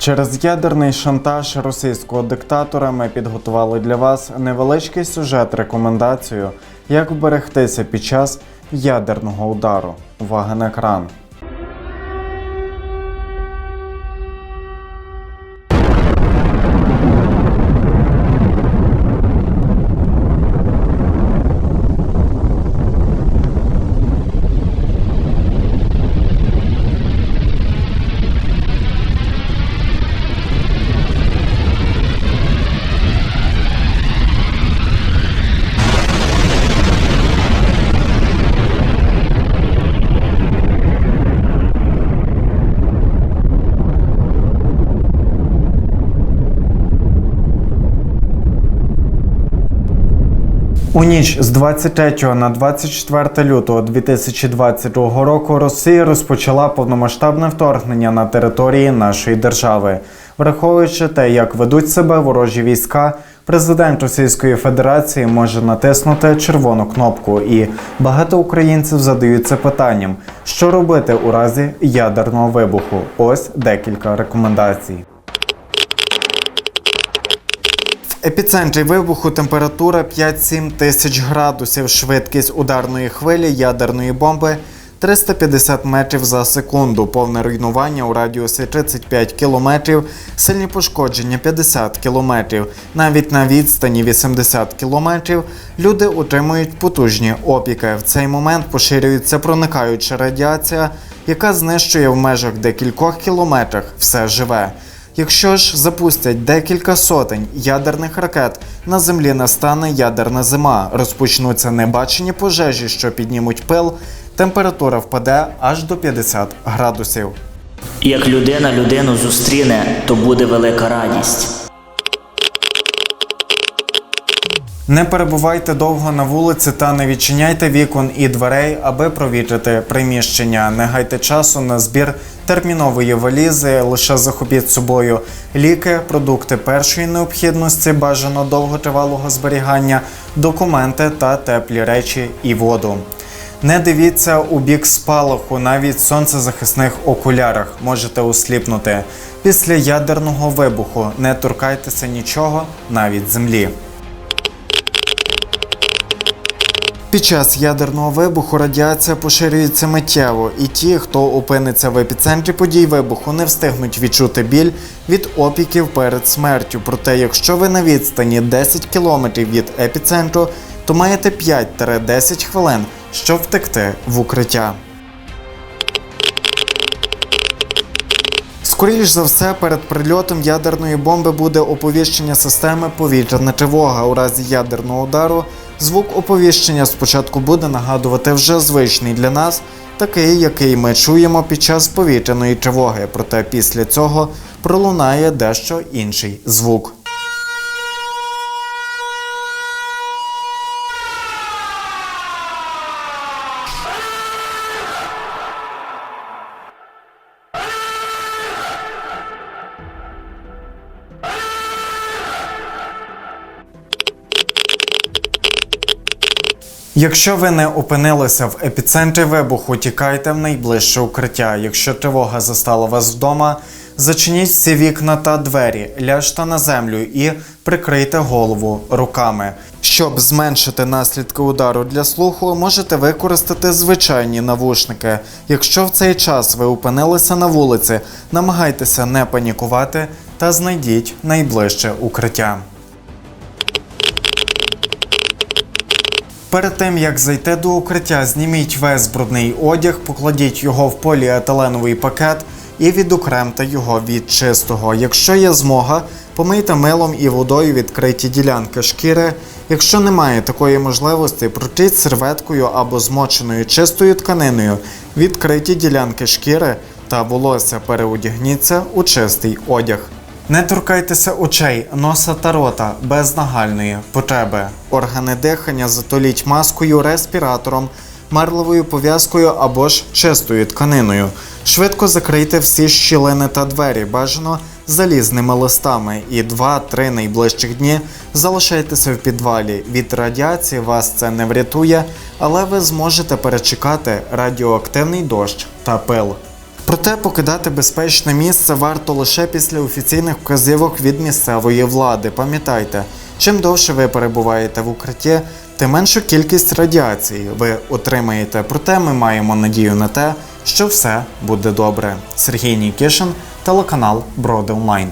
Через ядерний шантаж російського диктатора ми підготували для вас невеличкий сюжет рекомендацію, як вберегтися під час ядерного удару. Увага на екран. У ніч з 23 на 24 лютого 2022 року Росія розпочала повномасштабне вторгнення на території нашої держави. Враховуючи те, як ведуть себе ворожі війська, президент Російської Федерації може натиснути червону кнопку, і багато українців задаються питанням, що робити у разі ядерного вибуху. Ось декілька рекомендацій. Епіцентрі вибуху температура 5-7 тисяч градусів, швидкість ударної хвилі ядерної бомби 350 метрів за секунду, повне руйнування у радіусі 35 кілометрів, сильні пошкодження 50 кілометрів. Навіть на відстані 80 кілометрів люди отримують потужні опіки. В цей момент поширюється проникаюча радіація, яка знищує в межах декількох кілометрах все живе. Якщо ж запустять декілька сотень ядерних ракет, на землі настане ядерна зима, розпочнуться небачені пожежі, що піднімуть пил, температура впаде аж до 50 градусів. Як людина людину зустріне, то буде велика радість. Не перебувайте довго на вулиці та не відчиняйте вікон і дверей, аби провітрити приміщення. Не гайте часу на збір термінової валізи. Лише захопіть собою ліки, продукти першої необхідності, бажано довготривалого зберігання, документи та теплі речі і воду. Не дивіться у бік спалаху, навіть сонцезахисних окулярах можете осліпнути. Після ядерного вибуху не торкайтеся нічого, навіть землі. Під час ядерного вибуху радіація поширюється миттєво, і ті, хто опиниться в епіцентрі подій вибуху, не встигнуть відчути біль від опіків перед смертю. Проте, якщо ви на відстані 10 км від епіцентру, то маєте 5-10 хвилин, щоб втекти в укриття. Скоріш за все, перед прильотом ядерної бомби буде оповіщення системи повітряна тривога. У разі ядерного удару звук оповіщення спочатку буде нагадувати вже звичний для нас, такий, який ми чуємо під час повітряної тривоги. Проте після цього пролунає дещо інший звук. Якщо ви не опинилися в епіцентрі вибуху, тікайте в найближче укриття. Якщо тривога застала вас вдома, зачиніть всі вікна та двері, ляжте на землю і прикрийте голову руками. Щоб зменшити наслідки удару для слуху, можете використати звичайні навушники. Якщо в цей час ви опинилися на вулиці, намагайтеся не панікувати та знайдіть найближче укриття. Перед тим як зайти до укриття, зніміть весь брудний одяг, покладіть його в поліетиленовий пакет і відокремте його від чистого. Якщо є змога, помийте милом і водою відкриті ділянки шкіри. Якщо немає такої можливості, протріть серветкою або змоченою чистою тканиною відкриті ділянки шкіри та волосся переодягніться у чистий одяг. Не торкайтеся очей, носа та рота без нагальної потреби. Органи дихання затоліть маскою, респіратором, марлевою пов'язкою або ж чистою тканиною. Швидко закрийте всі щілини та двері, бажано залізними листами, і 2-3 найближчих дні залишайтеся в підвалі. Від радіації вас це не врятує, але ви зможете перечекати радіоактивний дощ та пил. Проте покидати безпечне місце варто лише після офіційних вказівок від місцевої влади. Пам'ятайте, чим довше ви перебуваєте в укритті, тим меншу кількість радіації ви отримаєте. Проте ми маємо надію на те, що все буде добре. Сергій Нікішин, телеканал Броди Онлайн.